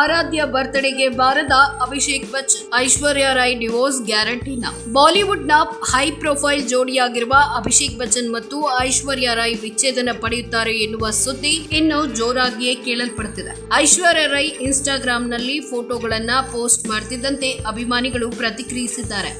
ಆರಾಧ್ಯ ಬರ್ತ್ಡೇಗೆ ಬಾರದ ಅಭಿಷೇಕ್ ಬಚ್ಚನ್. ಐಶ್ವರ್ಯ ರಾಯ್ ಡಿವೋರ್ಸ್ ಗ್ಯಾರಂಟಿನ ನ. ಹೈ ಪ್ರೊಫೈಲ್ ಜೋಡಿಯಾಗಿರುವ ಅಭಿಷೇಕ್ ಬಚ್ಚನ್ ಮತ್ತು ಐಶ್ವರ್ಯ ರಾಯ್ ವಿಚ್ಛೇದನ ಪಡೆಯುತ್ತಾರೆ ಎನ್ನುವ ಸುದ್ದಿ ಇನ್ನು ಜೋರಾಗಿಯೇ ಕೇಳಲ್ಪಡುತ್ತಿದೆ ಐಶ್ವರ್ಯ ರೈ ಇನ್ಸ್ಟಾಗ್ರಾಂನಲ್ಲಿ ಫೋಟೋಗಳನ್ನ ಪೋಸ್ಟ್ ಮಾಡ್ತಿದ್ದಂತೆ ಅಭಿಮಾನಿಗಳು ಪ್ರತಿಕ್ರಿಯಿಸಿದ್ದಾರೆ.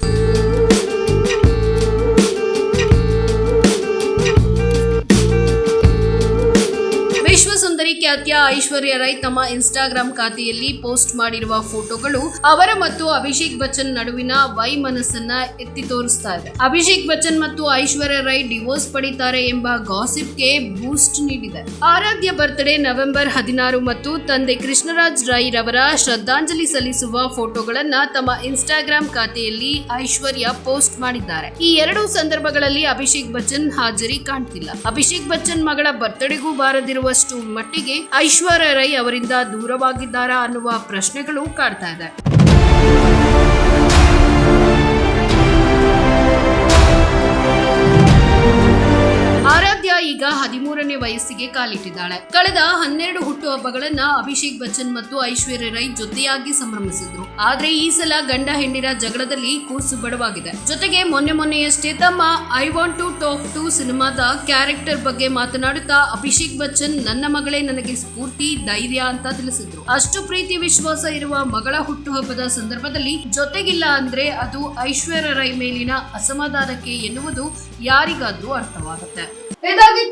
ಖ್ಯಾತಿಯ ಐಶ್ವರ್ಯ ರೈ ತಮ್ಮ ಇನ್ಸ್ಟಾಗ್ರಾಂ ಖಾತೆಯಲ್ಲಿ ಪೋಸ್ಟ್ ಮಾಡಿರುವ ಫೋಟೋಗಳು ಅವರ ಮತ್ತು ಅಭಿಷೇಕ್ ಬಚ್ಚನ್ ನಡುವಿನ ವೈಮನಸ್ಸನ್ನ ಎತ್ತಿ ತೋರಿಸ್ತಾ ಇದೆ. ಅಭಿಷೇಕ್ ಬಚ್ಚನ್ ಮತ್ತು ಐಶ್ವರ್ಯ ರೈ ಡಿವೋರ್ಸ್ ಪಡಿತಾರೆ ಎಂಬ ಗಾಸಿಪ್ಗೆ ಬೂಸ್ಟ್ ನೀಡಿದೆ. ಆರಾಧ್ಯ ಬರ್ತ್ಡೇ ನವೆಂಬರ್ ಹದಿನಾರು ಮತ್ತು ತಂದೆ ಕೃಷ್ಣರಾಜ್ ರೈ ರವರ ಶ್ರದ್ಧಾಂಜಲಿ ಸಲ್ಲಿಸುವ ಫೋಟೋಗಳನ್ನ ತಮ್ಮ ಇನ್ಸ್ಟಾಗ್ರಾಮ್ ಖಾತೆಯಲ್ಲಿ ಐಶ್ವರ್ಯ ಪೋಸ್ಟ್ ಮಾಡಿದ್ದಾರೆ. ಈ ಎರಡು ಸಂದರ್ಭಗಳಲ್ಲಿ ಅಭಿಷೇಕ್ ಬಚ್ಚನ್ ಹಾಜರಿ ಕಾಣ್ತಿಲ್ಲ. ಅಭಿಷೇಕ್ ಬಚ್ಚನ್ ಮಗಳ ಬರ್ತ್ಡೇಗೂ ಬಾರದಿರುವಷ್ಟು ಮಟ್ಟಿಗೆ ಐಶ್ವರ್ಯ ರೈ ಅವರಿಂದ ದೂರವಾಗಿದ್ದಾರಾ ಅನ್ನುವ ಪ್ರಶ್ನೆಗಳು ಕಾಡ್ತಾ ಇದೆ. ಈಗ ಹದಿಮೂರನೇ ವಯಸ್ಸಿಗೆ ಕಾಲಿಟ್ಟಿದ್ದಾಳೆ. ಕಳೆದ ಹನ್ನೆರಡು ಹುಟ್ಟುಹಬ್ಬಗಳನ್ನ ಅಭಿಷೇಕ್ ಬಚ್ಚನ್ ಮತ್ತು ಐಶ್ವರ್ಯ ರೈ ಜೊತೆಯಾಗಿ ಸಂಭ್ರಮಿಸಿದ್ರು. ಆದ್ರೆ ಈ ಸಲ ಗಂಡ ಹೆಂಡಿರ ಜಗಳದಲ್ಲಿ ಕೂಸು ಬಡವಾಗಿದೆ. ಜೊತೆಗೆ ಮೊನ್ನೆ ಮೊನ್ನೆಯಷ್ಟೇ ತಮ್ಮ I want to talk to ಸಿನಿಮಾದ ಕ್ಯಾರೆಕ್ಟರ್ ಬಗ್ಗೆ ಮಾತನಾಡುತ್ತಾ ಅಭಿಷೇಕ್ ಬಚ್ಚನ್, ನನ್ನ ಮಗಳೇ ನನಗೆ ಸ್ಫೂರ್ತಿ, ಧೈರ್ಯ ಅಂತ ತಿಳಿಸಿದ್ರು. ಅಷ್ಟು ಪ್ರೀತಿ ವಿಶ್ವಾಸ ಇರುವ ಮಗಳ ಹುಟ್ಟುಹಬ್ಬದ ಸಂದರ್ಭದಲ್ಲಿ ಜೊತೆಗಿಲ್ಲ ಅಂದ್ರೆ ಅದು ಐಶ್ವರ್ಯ ರೈ ಮೇಲಿನ ಅಸಮಾಧಾನಕ್ಕೆ ಎನ್ನುವುದು ಯಾರಿಗಾದ್ರೂ ಅರ್ಥವಾಗುತ್ತೆ. ಇದಾಗಿತ್ತು